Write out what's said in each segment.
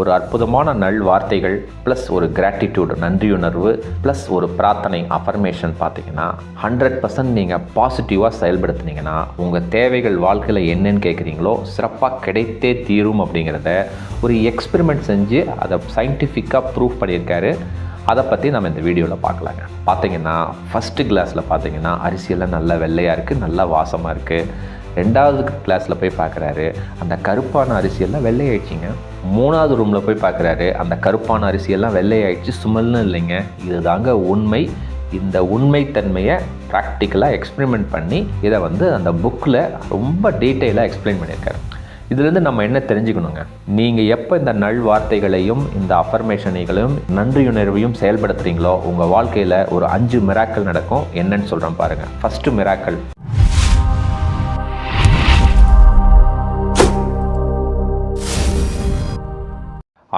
ஒரு அற்புதமான நல் வார்த்தைகள் ப்ளஸ் ஒரு கிராட்டிடியூட் நன்றியுணர்வு ப்ளஸ் ஒரு பிரார்த்தனை அஃபர்மேஷன் பார்த்தீங்கன்னா ஹண்ட்ரட் பர்சன்ட் நீங்கள் பாசிட்டிவாக செயல்படுத்துனீங்கன்னா உங்கள் தேவைகள் வாழ்க்கையில் என்னன்னு கேட்குறீங்களோ சிறப்பாக கிடைத்தே தீரும் அப்படிங்கிறத ஒரு எக்ஸ்பெரிமெண்ட் செஞ்சு அதை சயின்டிஃபிக்காக ப்ரூவ் பண்ணியிருக்காரு. அதை பற்றி நம்ம இந்த வீடியோவில் பார்க்கலாங்க. பார்த்தீங்கன்னா ஃபஸ்ட்டு கிளாஸில் பார்த்தீங்கன்னா அரிசியெல்லாம் நல்லா வெள்ளையாக இருக்குது நல்லா வாசமாக இருக்குது ரெண்டாவது கிளாஸில் போய் பார்க்குறாரு அந்த கருப்பான அரிசியெல்லாம் வெள்ளையாயிடுச்சிங்க. மூணாவது ரூமில் போய் பார்க்குறாரு அந்த கருப்பான அரிசியெல்லாம் வெள்ளையாயிடுச்சு. சுமல்னு இல்லைங்க. இதுதாங்க உண்மை. இந்த உண்மைத்தன்மையை ப்ராக்டிக்கலாக எக்ஸ்பெரிமெண்ட் பண்ணி இதை வந்து அந்த புக்கில் ரொம்ப டீட்டெயிலாக எக்ஸ்பிளைன் பண்ணியிருக்காரு. இதுலேருந்து நம்ம என்ன தெரிஞ்சுக்கணுங்க? நீங்கள் எப்போ இந்த நல் வார்த்தைகளையும் இந்த அஃபர்மேஷனைகளையும் நன்றியுணர்வையும் செயல்படுத்துகிறீங்களோ உங்கள் வாழ்க்கையில் ஒரு அஞ்சு மிராக்கள் நடக்கும். என்னன்னு சொல்கிறேன் பாருங்கள் ஃபஸ்ட்டு மிராக்கள்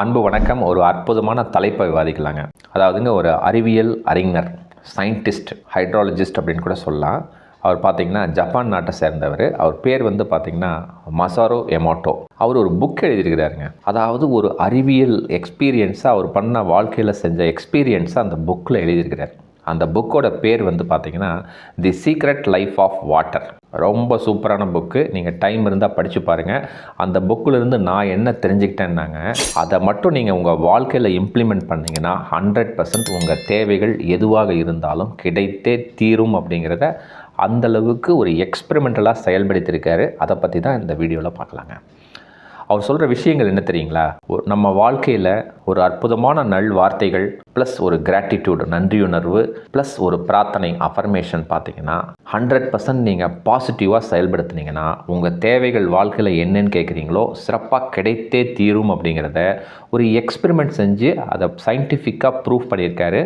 அன்பு வணக்கம். ஒரு அற்புதமான தலைப்பை விவாதிக்கலாங்க. அதாவதுங்க ஒரு அறிவியல் அறிஞர் சயின்டிஸ்ட் ஹைட்ராலஜிஸ்ட் அப்படின்னு கூட சொல்லலாம். அவர் பார்த்தீங்கன்னா ஜப்பான் நாட்டை சேர்ந்தவர். அவர் பேர் வந்து பார்த்தீங்கன்னா மசாரோ எமோட்டோ அவர் ஒரு புக் எழுதியிருக்கிறாருங்க. அதாவது ஒரு அறிவியல் எக்ஸ்பீரியன்ஸாக அவர் பண்ண வாழ்க்கையில் செஞ்ச எக்ஸ்பீரியன்ஸாக அந்த புக்கில் எழுதியிருக்கிறார். அந்த புக்கோட பேர் வந்து பார்த்தீங்கன்னா the secret life of water ரொம்ப சூப்பரான புக்கு நீங்கள் டைம் இருந்தால் படித்து பாருங்கள் அந்த புக்கிலிருந்து நான் என்ன தெரிஞ்சுக்கிட்டேன்னாங்க அதை மட்டும் நீங்கள் உங்கள் வாழ்க்கையில் இம்ப்ளிமெண்ட் பண்ணிங்கன்னா ஹண்ட்ரட் பர்சன்ட் உங்கள் தேவைகள் எதுவாக இருந்தாலும் கிடைத்தே தீரும் அப்படிங்கிறத அந்தளவுக்கு ஒரு எக்ஸ்பெரிமெண்டலாக செயல்படுத்தியிருக்காரு. அதை பற்றி தான் இந்த வீடியோவில் பார்க்கலாங்க. அவர் சொல்கிற விஷயங்கள் என்ன தெரியுங்களா? நம்ம வாழ்க்கையில் ஒரு அற்புதமான நல் வார்த்தைகள் ப்ளஸ் ஒரு கிராட்டிடியூட் நன்றியுணர்வு ப்ளஸ் ஒரு பிரார்த்தனை அஃபர்மேஷன் பார்த்தீங்கன்னா ஹண்ட்ரட் பர்சன்ட் நீங்கள் பாசிட்டிவாக செயல்படுத்தினீங்கன்னா உங்கள் தேவைகள் வாழ்க்கையில் என்னன்னு கேட்குறீங்களோ சிறப்பாக கிடைத்தே தீரும் அப்படிங்கிறத ஒரு எக்ஸ்பெரிமெண்ட் செஞ்சு அதை சயின்டிஃபிக்காக ப்ரூஃப் பண்ணியிருக்காரு.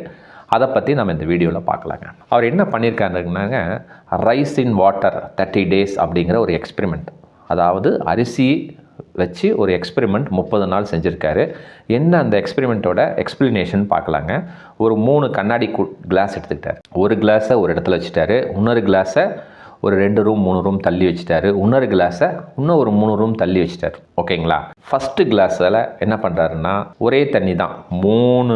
அதை பற்றி நம்ம இந்த வீடியோவில் பார்க்கலாங்க அவர் என்ன பண்ணியிருக்காருனாங்க rice in water thirty days அப்படிங்கிற ஒரு எக்ஸ்பெரிமெண்ட் அதாவது அரிசி வச்சு ஒரு எக்ஸ்பெரிமெண்ட் முப்பது நாள் செஞ்சுருக்காரு. என்ன அந்த எக்ஸ்பெரிமெண்ட்டோட எக்ஸ்பிளனேஷன் பார்க்கலாங்க. ஒரு மூணு கண்ணாடி கிளாஸ் எடுத்துக்கிட்டார். ஒரு கிளாஸை ஒரு இடத்துல வச்சுட்டாரு. இன்னொரு கிளாஸை ஒரு ரெண்டு ரூம் மூணு ரூம் தள்ளி வச்சுட்டாரு. இன்னொரு கிளாஸை இன்னும் ஒரு மூணு ரூம் தள்ளி வச்சுட்டாரு. ஓகேங்களா? ஃபஸ்ட்டு கிளாஸில் என்ன பண்ணுறாருன்னா ஒரே தண்ணி தான். மூணு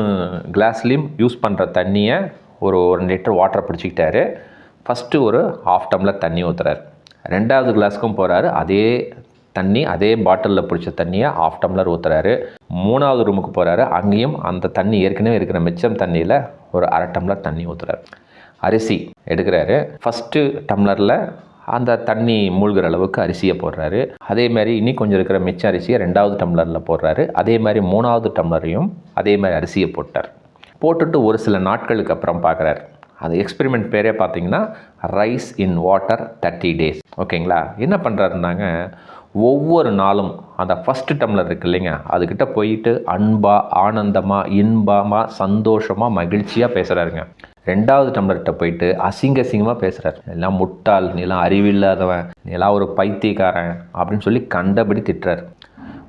கிளாஸ்லேயும் யூஸ் பண்ணுற தண்ணியை ஒரு ஒரு லிட்டர் வாட்டரை பிடிச்சிக்கிட்டாரு. ஃபஸ்ட்டு ஒரு ஹாஃப் டம்ளர் தண்ணி ஊற்றுறாரு ரெண்டாவது கிளாஸ்க்கும் போகிறாரு அதே தண்ணி அதே பாட்டிலில் பிடிச்ச தண்ணியை ஆஃப் டம்ளர் ஊற்றுறாரு மூணாவது ரூமுக்கு போகிறாரு அங்கேயும் அந்த தண்ணி ஏற்கனவே இருக்கிற மிச்சம் தண்ணியில் ஒரு அரை டம்ளர் தண்ணி ஊற்றுறாரு அரிசி எடுக்கிறாரு. ஃபஸ்ட்டு டம்ளரில் அந்த தண்ணி மூழ்கிற அளவுக்கு அரிசியை போடுறாரு. அதே மாதிரி இனி கொஞ்சம் இருக்கிற மிச்ச அரிசியை ரெண்டாவது டம்ளரில் போடுறாரு. அதே மாதிரி மூணாவது டம்ளரையும் அதே மாதிரி அரிசியை போட்டார். போட்டுட்டு ஒரு சில நாட்களுக்கு அப்புறம் பார்க்குறாரு அது எக்ஸ்பெரிமெண்ட் பேரே பார்த்தீங்கன்னா rice in water thirty days ஓகேங்களா? என்ன பண்ணுறாருந்தாங்க ஒவ்வொரு நாளும் அந்த ஃபஸ்ட்டு டம்ளர் இருக்கு இல்லைங்க அதுக்கிட்ட போயிட்டு அன்பாக ஆனந்தமாக இன்பமாக சந்தோஷமாக மகிழ்ச்சியாக பேசுகிறாருங்க ரெண்டாவது டம்ளர்கிட்ட போயிட்டு அசிங்க அசிங்கமாக பேசுகிறார் எல்லாம் முட்டாள் நீலாம் அறிவில்லாதவன் நீலாம் எல்லாம் ஒரு பைத்தியக்காரன் அப்படின்னு சொல்லி கண்டபடி திட்டுறாரு.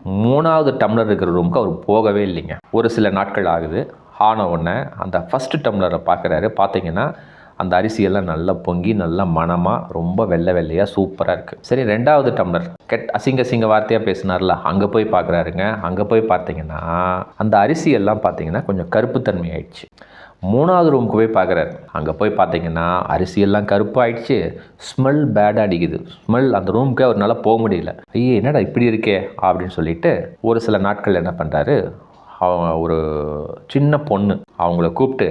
மூணாவது டம்ளர் இருக்கிற ரூமுக்கு அவர் போகவே இல்லைங்க. ஒரு சில நாட்கள் ஆகுது. ஆன உடனே அந்த ஃபஸ்ட்டு டம்ளரை பார்க்குறாரு பார்த்தீங்கன்னா அந்த அரிசியெல்லாம் நல்லா பொங்கி நல்லா மனமாக ரொம்ப வெள்ளை வெள்ளையாக சூப்பராக இருக்குது சரி ரெண்டாவது டம்ளர். கெட் அசிங்க அசிங்க வார்த்தையாக பேசினார்ல அங்கே போய் பார்க்குறாருங்க அங்கே போய் பார்த்தீங்கன்னா அந்த அரிசியெல்லாம் பார்த்தீங்கன்னா கொஞ்சம் கருப்புத்தன்மை ஆயிடுச்சு. மூணாவது ரூமுக்கு போய் பார்க்குறாரு அங்கே போய் பார்த்தீங்கன்னா அரிசியெல்லாம் கருப்பாயிடுச்சு ஸ்மெல் பேடாக அடிக்குது. ஸ்மெல் அந்த ரூமுக்கே அவரால் போக முடியல. ஐயே என்னடா இப்படி இருக்கே? அப்படின்னு சொல்லிட்டு ஒரு சில நாட்கள் என்ன பண்ணுறாரு அவங்க ஒரு சின்ன பொண்ணு. அவங்கள கூப்பிட்டு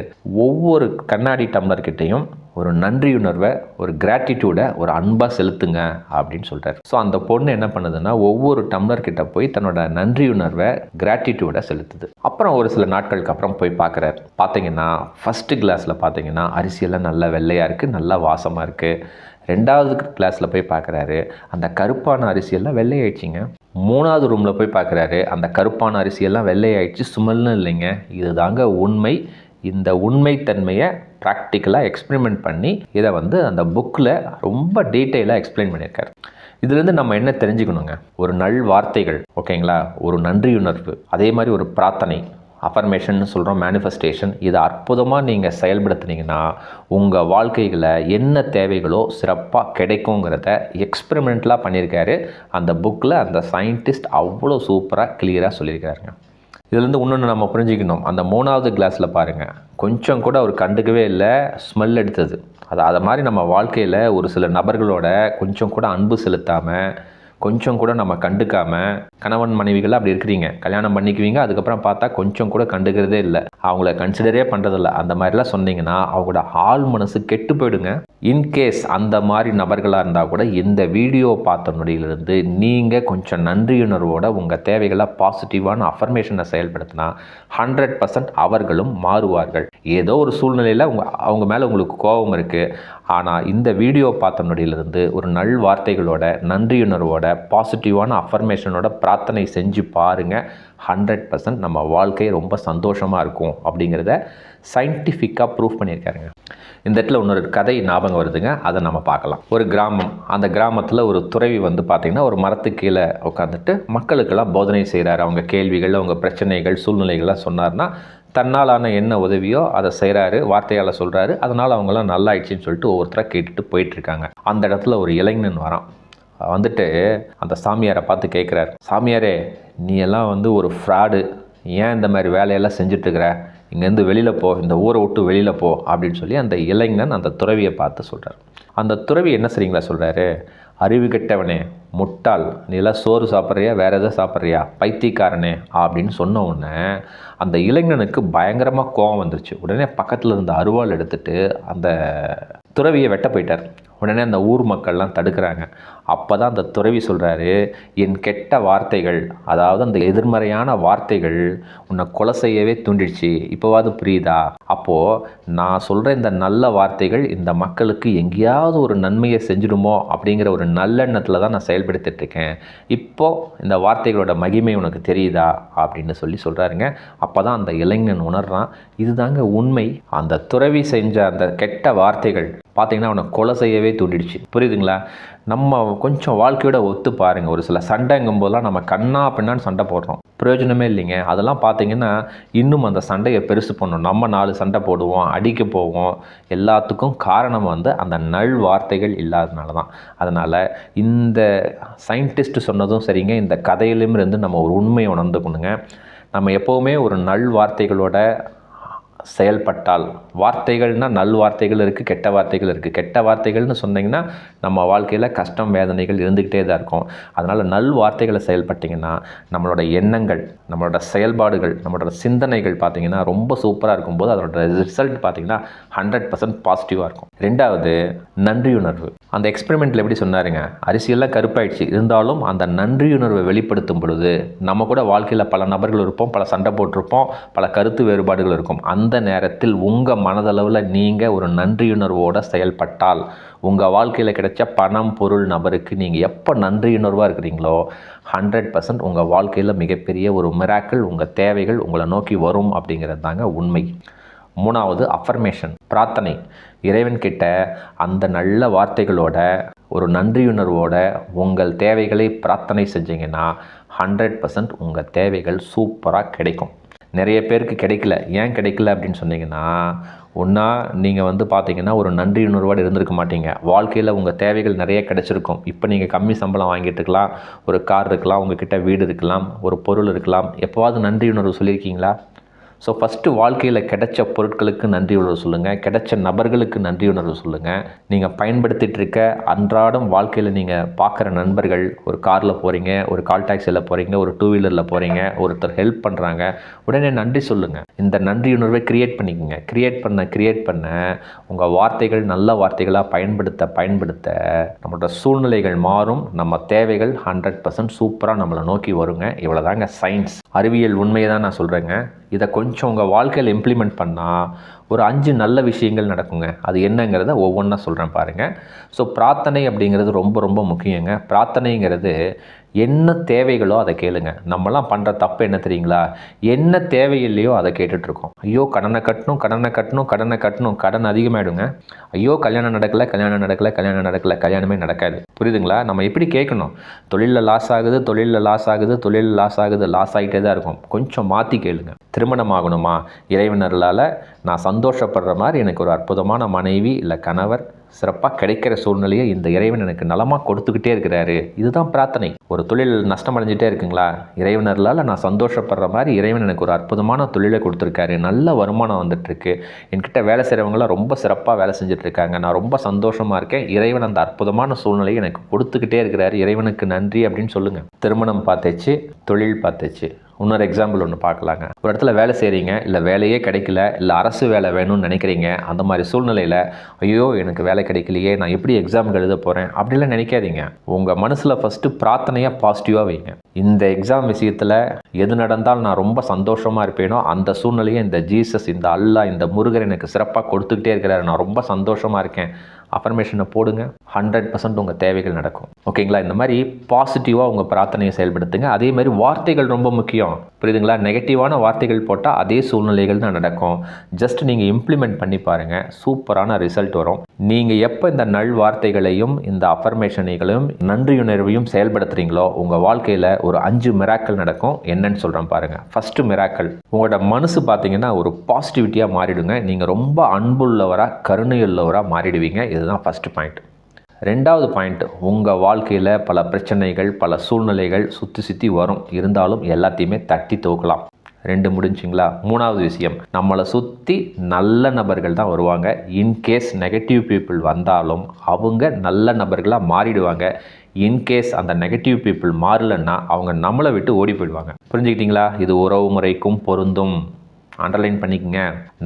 ஒவ்வொரு கண்ணாடி டம்ளர்கிட்டையும் ஒரு நன்றியுணர்வை ஒரு கிராட்டிடியூடை ஒரு அன்பாக செலுத்துங்க அப்படின்னு சொல்கிறார் ஸோ அந்த பொண்ணு என்ன பண்ணுதுன்னா ஒவ்வொரு டம்ளர்கிட்ட போய் தன்னோட நன்றியுணர்வை கிராட்டிடியூடை செலுத்துது. அப்புறம் ஒரு சில நாட்களுக்கு அப்புறம் போய் பார்க்குறாரு பார்த்தீங்கன்னா ஃபஸ்ட்டு கிளாஸில் பார்த்தீங்கன்னா அரிசியெல்லாம் நல்லா வெள்ளையாக இருக்குது நல்லா வாசமாக இருக்குது ரெண்டாவது கிளாஸில் போய் பார்க்குறாரு அந்த கருப்பான அரிசியெல்லாம் வெள்ளையாயிடுச்சிங்க மூணாவது ரூமில் போய் பார்க்குறாரு அந்த கருப்பான அரிசியெல்லாம் வெள்ளையாயிடுச்சு சுமல்னு இல்லைங்க. இதுதாங்க உண்மை. இந்த உண்மைத்தன்மையை ப்ராக்டிக்கலாக எக்ஸ்பெரிமெண்ட் பண்ணி இதை வந்து அந்த புக்கில் ரொம்ப டீட்டெயிலாக எக்ஸ்பிளைன் பண்ணியிருக்காரு. இதுலேருந்து நம்ம என்ன தெரிஞ்சுக்கணுங்க? ஒரு நல் வார்த்தைகள் ஓகேங்களா? ஒரு நன்றியுணர்வு அதே மாதிரி ஒரு பிரார்த்தனை அஃபர்மேஷன் சொல்கிறோம் மேனிஃபெஸ்டேஷன் இதை அற்புதமாக நீங்கள் செயல்படுத்துனீங்கன்னா உங்கள் வாழ்க்கையில் என்ன தேவைகளோ சிறப்பாக கிடைக்குங்கிறத எக்ஸ்பெரிமெண்ட்லாம் பண்ணியிருக்காரு. அந்த புக்கில் அந்த சயின்டிஸ்ட் அவ்வளோ சூப்பராக கிளியராக சொல்லியிருக்காருங்க. இதுலேருந்து இன்னொன்று நம்ம புரிஞ்சுக்கணும். அந்த மூணாவது கிளாஸில் பாருங்கள் கொஞ்சம் கூட அவர் கண்டுக்கவே இல்லை. ஸ்மெல் எடுத்தது. அது அதை மாதிரி நம்ம வாழ்க்கையில் ஒரு சில நபர்களோட கொஞ்சம் கூட அன்பு செலுத்தாமல் கொஞ்சம் கூட நம்ம கண்டுக்காமல் கணவன் மனைவிகள் அப்படி இருக்கிறீங்க. கல்யாணம் பண்ணிக்குவீங்க அதுக்கப்புறம் பார்த்தா கொஞ்சம் கூட கண்டுக்கிறதே இல்லை. அவங்கள கன்சிடரே பண்ணுறதில்ல அந்த மாதிரிலாம் சொன்னீங்கன்னா அவங்களோட ஆள் மனசு கெட்டு போயிடுங்க. இன்கேஸ் அந்த மாதிரி நபர்களாக இருந்தால் கூட இந்த வீடியோ பார்த்த நொடியிலிருந்து நீங்கள் கொஞ்சம் நன்றியுணர்வோட உங்கள் தேவைகளை பாசிட்டிவான அஃபர்மேஷனை செயல்படுத்தினா ஹண்ட்ரட் பர்சன்ட் அவர்களும் மாறுவார்கள். ஏதோ ஒரு சூழ்நிலையில் அவங்க அவங்க மேலே உங்களுக்கு கோபம் இருக்குது ஆனால் இந்த வீடியோ பார்த்தனுடையிலிருந்து ஒரு நல் வார்த்தைகளோட நன்றியுணர்வோட பாசிட்டிவான அஃபர்மேஷனோட பிரார்த்தனை செஞ்சு பாருங்கள் ஹண்ட்ரட் பர்சன்ட் நம்ம வாழ்க்கை ரொம்ப சந்தோஷமாக இருக்கும் அப்படிங்கிறத சயின்டிஃபிக்காக ப்ரூவ் பண்ணியிருக்காருங்க. இந்த இடத்துல இன்னொரு கதை ஞாபகம் வருதுங்க. அதை நம்ம பார்க்கலாம். ஒரு கிராமம் அந்த கிராமத்தில் ஒரு துறவி வந்து பார்த்திங்கன்னா ஒரு மரத்து கீழே உட்காந்துட்டு மக்களுக்கெல்லாம் போதனை செய்கிறாரு அவங்க கேள்விகள் அவங்க பிரச்சனைகள் சூழ்நிலைகள்லாம் சொன்னார்னா தன்னாலான என்ன உதவியோ அதை செய்கிறாரு வார்த்தையால் சொல்கிறாரு அதனால் அவங்களாம் நல்லாயிடுச்சின்னு சொல்லிட்டு ஒவ்வொருத்தராக கேட்டுட்டு போயிட்டுருக்காங்க. அந்த இடத்துல ஒரு இளைஞன் வரான். வந்துட்டு அந்த சாமியாரை பார்த்து கேட்குறாரு சாமியாரே நீ எல்லாம் வந்து ஒரு ஃப்ராடு ஏன் இந்த மாதிரி வேலையெல்லாம் செஞ்சுட்ருக்கிற இங்கேருந்து வெளியில் போ. இந்த ஊரை விட்டு வெளியில் போ. அப்படின்னு சொல்லி அந்த இளைஞன் அந்த துறவியை பார்த்து சொல்கிறார் அந்த துறவி என்ன சரிங்களா சொல்கிறாரு அறிவு கெட்டவனே முட்டாள் நீ எல்லாம் சோறு சாப்பிட்றியா வேறு எதாவது சாப்பிட்றியா பைத்தியக்காரனே அப்படின்னு சொன்ன உடனே அந்த இளைஞனுக்கு பயங்கரமாக கோவம் வந்துருச்சு. உடனே பக்கத்தில் இருந்த அருவாள் எடுத்துட்டு அந்த துறவியை வெட்ட போயிட்டார். உடனே அந்த ஊர் மக்கள்லாம் தடுக்கிறாங்க. அப்போ தான் அந்த துறவி சொல்கிறாரு என் கெட்ட வார்த்தைகள் அதாவது அந்த எதிர்மறையான வார்த்தைகள் உன்னை கொலை செய்யவே தூண்டிடுச்சு. இப்போவாது புரியுதா? அப்போது நான் சொல்கிற இந்த நல்ல வார்த்தைகள் இந்த மக்களுக்கு எங்கேயாவது ஒரு நன்மையை செஞ்சிடுமோ அப்படிங்கிற ஒரு நல்லெண்ணத்தில் தான் நான் செயல்படுத்திட்டுருக்கேன் இப்போது இந்த வார்த்தைகளோட மகிமை உனக்கு தெரியுதா? அப்படின்னு சொல்லி சொல்கிறாருங்க அப்போ தான் அந்த இளைஞன் உணர்றான் இதுதாங்க உண்மை. அந்த துறவி செஞ்ச அந்த கெட்ட வார்த்தைகள் பார்த்தீங்கன்னா அவனை கொலை செய்யவே தூண்டிடுச்சு. புரியுதுங்களா? நம்ம கொஞ்சம் வாழ்க்கையோட ஒத்து பாருங்கள் ஒரு சில சண்டைங்கும் போதெல்லாம் நம்ம கண்ணா பின்னான்னு சண்டை போடுறோம். பிரயோஜனமே இல்லைங்க. அதெல்லாம் பார்த்தீங்கன்னா இன்னும் அந்த சண்டையை பெருசு பண்ணணும் நம்ம நாலு சண்டை போடுவோம் அடிக்க போவோம். எல்லாத்துக்கும் காரணம் வந்து அந்த நல் வார்த்தைகள் இல்லாதனால தான். அதனால் இந்த சயின்டிஸ்ட் சொன்னதும் சரிங்க. இந்த கதையிலும் இருந்து நம்ம ஒரு உண்மையை உணர்ந்துக்கணுங்க. நம்ம எப்போவுமே ஒரு நல் வார்த்தைகளோட செயல்பட்டால் வார்த்தைகள்னால் நல் வார்த்தைகள் இருக்குது கெட்ட வார்த்தைகள் இருக்குது கெட்ட வார்த்தைகள்னு சொன்னீங்கன்னா நம்ம வாழ்க்கையில் கஷ்டம் வேதனைகள் இருந்துக்கிட்டே தான் இருக்கும். அதனால் நல் வார்த்தைகளை செயல்பட்டிங்கன்னா நம்மளோட எண்ணங்கள் நம்மளோட செயல்பாடுகள் நம்மளோட சிந்தனைகள் பார்த்திங்கன்னா ரொம்ப சூப்பராக இருக்கும்போது அதோட ரிசல்ட் பார்த்திங்கன்னா ஹண்ட்ரட் பர்சன்ட் பாசிட்டிவாக இருக்கும். ரெண்டாவது நன்றியுணர்வு. அந்த எக்ஸ்பெரிமெண்ட்டில் எப்படி சொன்னாருங்க? அரிசியெல்லாம் கருப்பாயிடுச்சு. இருந்தாலும் அந்த நன்றியுணர்வை வெளிப்படுத்தும் பொழுது நம்ம கூட வாழ்க்கையில் பல நபர்கள் இருப்போம் பல சண்டை போட்டிருப்போம் பல கருத்து வேறுபாடுகள் இருக்கும். அந்த அந்த நேரத்தில் உங்கள் மனதளவில் நீங்கள் ஒரு நன்றியுணர்வோடு செயல்பட்டால் உங்கள் வாழ்க்கையில் கிடைச்ச பணம் பொருள் நபருக்கு நீங்கள் எப்போ நன்றியுணர்வாக இருக்கிறீங்களோ ஹண்ட்ரட் பர்சன்ட் உங்கள் வாழ்க்கையில் மிகப்பெரிய ஒரு மிராக்கள் உங்கள் தேவைகள் உங்களை நோக்கி வரும் அப்படிங்கிறது தாங்க உண்மை. மூணாவது அஃபர்மேஷன் பிரார்த்தனை. இறைவன்கிட்ட அந்த நல்ல வார்த்தைகளோட ஒரு நன்றியுணர்வோட உங்கள் தேவைகளை பிரார்த்தனை செஞ்சீங்கன்னா ஹண்ட்ரட் பர்சன்ட் உங்கள் தேவைகள் சூப்பராக கிடைக்கும். நிறைய பேருக்கு கிடைக்கல. ஏன் கிடைக்கல அப்படின்னு சொன்னீங்கன்னா ஒன்றா நீங்கள் வந்து பார்த்தீங்கன்னா ஒரு நன்றியுணர்வோடு இருந்திருக்க மாட்டீங்க. வாழ்க்கையில் உங்கள் தேவைகள் நிறைய கிடச்சிருக்கும். இப்போ நீங்கள் கம்மி சம்பளம் வாங்கிட்டு இருக்கலாம் ஒரு கார் இருக்கலாம் உங்ககிட்ட வீடு இருக்கலாம் ஒரு பொருள் இருக்கலாம். எப்போவாவது நன்றியுணர்வு சொல்லியிருக்கீங்களா? ஸோ ஃபஸ்ட்டு வாழ்க்கையில் கிடைச்ச பொருட்களுக்கு நன்றி உணர்வு சொல்லுங்கள் கிடைச்ச நபர்களுக்கு நன்றி உணர்வு சொல்லுங்கள் நீங்கள் பயன்படுத்திகிட்டு இருக்க அன்றாடம் வாழ்க்கையில் நீங்கள் பார்க்குற நண்பர்கள் ஒரு காரில் போகிறீங்க ஒரு கால் டாக்ஸியில் போகிறீங்க ஒரு டூ வீலரில் போகிறீங்க ஒருத்தர் ஹெல்ப் பண்ணுறாங்க உடனே நன்றி சொல்லுங்கள் இந்த நன்றி உணர்வை க்ரியேட் பண்ணிக்கோங்க. க்ரியேட் பண்ண க்ரியேட் பண்ண உங்கள் வார்த்தைகள் நல்ல வார்த்தைகளாக பயன்படுத்த பயன்படுத்த நம்மளோட சூழ்நிலைகள் மாறும். நம்ம தேவைகள் ஹண்ட்ரட் பர்சன்ட் சூப்பராக நம்மளை நோக்கி வருங்க. இவ்வளோதாங்க சயின்ஸ் அறிவியல் உண்மையை தான் நான் சொல்கிறேங்க இதை கொஞ்சம் உங்கள் வாழ்க்கையில் இம்ப்ளிமெண்ட் பண்ணால் ஒரு அஞ்சு நல்ல விஷயங்கள் நடக்குங்க. அது என்னங்கிறத ஒவ்வொன்றா சொல்கிறேன் பாருங்கள் ஸோ பிரார்த்தனை அப்படிங்கிறது ரொம்ப ரொம்ப முக்கியங்க. பிரார்த்தனைங்கிறது என்ன தேவைகளோ அதை கேளுங்க. நம்மலாம் பண்ணுற தப்பு என்ன தெரியுங்களா? என்ன தேவையில்லையோ அதை கேட்டுட்ருக்கோம். ஐயோ கடனை கட்டணும் கடனை கட்டணும் கடனை கட்டணும். கடன் அதிகமாகிடுங்க ஐயோ கல்யாணம் நடக்கலை கல்யாணம் நடக்கலை கல்யாணம் நடக்கலை. கல்யாணமே நடக்காது. புரியுதுங்களா? நம்ம எப்படி கேட்கணும்? தொழிலில் லாஸ் ஆகுது தொழிலில் லாஸ் ஆகுது தொழிலில் லாஸ் ஆகுது லாஸ் ஆகிட்டே தான் இருக்கும். கொஞ்சம் மாற்றி கேளுங்க. திருமணம் ஆகணுமா? இறைவினர்களால் நான் சந்தோஷப்படுற மாதிரி எனக்கு ஒரு அற்புதமான மனைவி இல்லை கணவர் சிறப்பாக கிடைக்கிற சூழ்நிலையை இந்த இறைவன் எனக்கு நலமாக கொடுத்துக்கிட்டே இருக்கிறாரு. இதுதான் பிரார்த்தனை. ஒரு தொழில் நஷ்டம் அடைஞ்சிட்டே இருக்குங்களா? இறைவனர்களால் நான் சந்தோஷப்படுற மாதிரி இறைவன் எனக்கு ஒரு அற்புதமான தொழிலை கொடுத்துருக்காரு. நல்ல வருமானம் வந்துட்டுருக்கு. என்கிட்ட வேலை செய்கிறவங்களாம் ரொம்ப சிறப்பாக வேலை செஞ்சிட்ருக்காங்க நான் ரொம்ப சந்தோஷமாக இருக்கேன். இறைவன் அந்த அற்புதமான சூழ்நிலையை எனக்கு கொடுத்துக்கிட்டே இருக்கிறாரு. இறைவனுக்கு நன்றி அப்படின்னு சொல்லுங்கள் திருமணம் பார்த்துச்சு தொழில் பார்த்துச்சு. இன்னொரு எக்ஸாம்பிள் ஒன்று பார்க்கலாங்க. ஒரு இடத்துல வேலை செய்கிறீங்க இல்லை வேலையே கிடைக்கல இல்லை அரசு வேலை வேணும்னு நினைக்கிறீங்க அந்த மாதிரி சூழ்நிலையில் ஐயோ எனக்கு வேலை கிடைக்கலையே நான் எப்படி எக்ஸாமுக்கு எழுத போகிறேன் அப்படிலாம் நினைக்காதீங்க. உங்கள் மனசில் ஃபஸ்ட்டு பிரார்த்தனையாக பாசிட்டிவாக வைங்க. இந்த எக்ஸாம் விஷயத்தில் எது நடந்தால் நான் ரொம்ப சந்தோஷமாக இருப்பேனோ அந்த சூழ்நிலையை இந்த ஜீசஸ் இந்த அல்லாஹ் இந்த முருகர் எனக்கு சிறப்பாக கொடுத்துக்கிட்டே இருக்கிறாரு. நான் ரொம்ப சந்தோஷமாக இருக்கேன். அஃபர்மேஷனை போடுங்க. ஹண்ட்ரட் பர்சன்ட் உங்கள் தேவைகள் நடக்கும். ஓகேங்களா? இந்த மாதிரி பாசிட்டிவாக உங்கள் பிரார்த்தனையை செயல்படுத்துங்க. அதே மாதிரி வார்த்தைகள் ரொம்ப முக்கியம். புரியுதுங்களா? நெகட்டிவான வார்த்தைகள் போட்டால் அதே சூழ்நிலைகள் தான் நடக்கும். ஜஸ்ட் நீங்கள் இம்ப்ளிமெண்ட் பண்ணி பாருங்கள் சூப்பரான ரிசல்ட் வரும். நீங்கள் எப்போ இந்த நல் வார்த்தைகளையும் இந்த அஃபர்மேஷனைகளையும் நன்றியுணர்வையும் செயல்படுத்துகிறீங்களோ உங்கள் வாழ்க்கையில் ஒரு அஞ்சு மிராக்கள் நடக்கும். என்னன்னு சொல்கிறேன் பாருங்கள் ஃபஸ்ட்டு மிராக்கள் உங்களோட மனசு பார்த்தீங்கன்னா ஒரு பாசிட்டிவிட்டியாக மாறிடுங்க. நீங்கள் ரொம்ப அன்புள்ளவராக கருணையுள்ளவராக மாறிடுவீங்க. இது இதுதான் ஃபஸ்ட்டு பாயிண்ட் ரெண்டாவது பாயிண்ட் உங்கள் வாழ்க்கையில் பல பிரச்சனைகள் பல சூழ்நிலைகள் சுற்றி சுற்றி வரும். இருந்தாலும் எல்லாத்தையுமே தட்டி தூக்கலாம் ரெண்டு முடிஞ்சிங்களா? மூணாவது விஷயம் நம்மளை சுற்றி நல்ல நபர்கள் தான் வருவாங்க. இன்கேஸ் நெகட்டிவ் பீப்புள் வந்தாலும் அவங்க நல்ல நபர்களாக மாறிடுவாங்க. இன்கேஸ் அந்த நெகட்டிவ் பீப்புள் மாறலைன்னா அவங்க நம்மளை விட்டு ஓடி போயிடுவாங்க. புரிஞ்சுக்கிட்டிங்களா? இது உறவு முறைக்கும் பொருந்தும். அண்டர்லைன் பண்ணிக்கங்க.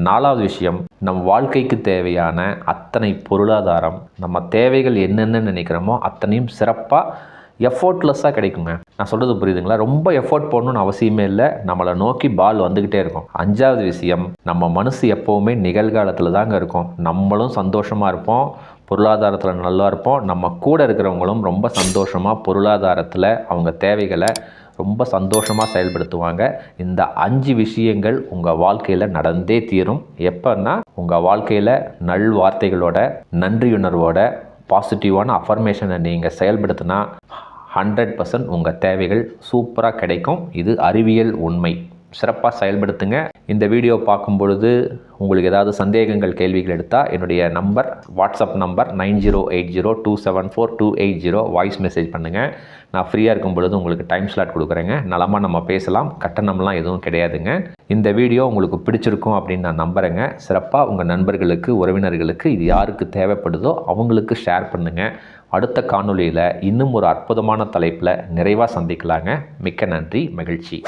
நாலாவது விஷயம் நம் வாழ்க்கைக்கு தேவையான அத்தனை பொருளாதாரம் நம்ம தேவைகள் என்னென்ன நினைக்கிறோமோ அத்தனையும் சிறப்பாக எஃபோர்ட்லெஸ்ஸாக கிடைக்குங்க. நான் சொல்கிறது புரியுதுங்களா? ரொம்ப எஃபோர்ட் போடணும்னு அவசியமே இல்லை. நம்மளை நோக்கி பால் வந்துக்கிட்டே இருக்கும். அஞ்சாவது விஷயம் நம்ம மனசு எப்போவுமே நிகழ்காலத்தில் தாங்க இருக்கும். நம்மளும் சந்தோஷமாக இருப்போம். பொருளாதாரத்தில் நல்லா இருப்போம். நம்ம கூட இருக்கிறவங்களும் ரொம்ப சந்தோஷமாக பொருளாதாரத்தில் அவங்க தேவைகளை ரொம்ப சந்தோஷமாக செயல்படுத்துவாங்க. இந்த அஞ்சு விஷயங்கள் உங்கள் வாழ்க்கையில் நடந்தே தீரும். எப்போன்னா உங்கள் வாழ்க்கையில் நல் வார்த்தைகளோட நன்றியுணர்வோட பாசிட்டிவான அஃபர்மேஷனை நீங்கள் செயல்படுத்தினா ஹண்ட்ரட் பர்சன்ட் உங்கள் தேவைகள் சூப்பராக கிடைக்கும். இது அறிவியல் உண்மை. சிறப்பாக செயல்படுத்துங்க. இந்த வீடியோ பார்க்கும் பொழுது உங்களுக்கு ஏதாவது சந்தேகங்கள் கேள்விகள் எடுத்தால் என்னுடைய number WhatsApp number nine zero eight zero two seven four two eight zero voice message பண்ணுங்கள் நான் ஃப்ரீயாக இருக்கும் பொழுது உங்களுக்கு டைம் ஸ்லாட் கொடுக்குறேங்க. நலமாக நம்ம பேசலாம். கட்டணம்லாம் எதுவும் கிடையாதுங்க. இந்த வீடியோ உங்களுக்கு பிடிச்சிருக்கும் அப்படின்னு நான் நம்புகிறேங்க சிறப்பாக உங்கள் நண்பர்களுக்கு உறவினர்களுக்கு இது யாருக்கு தேவைப்படுதோ அவங்களுக்கு ஷேர் பண்ணுங்கள் அடுத்த காணொலியில் இன்னும் ஒரு அற்புதமான தலைப்பில் நிறைவாக சந்திக்கலாங்க. மிக்க நன்றி மகிழ்ச்சி.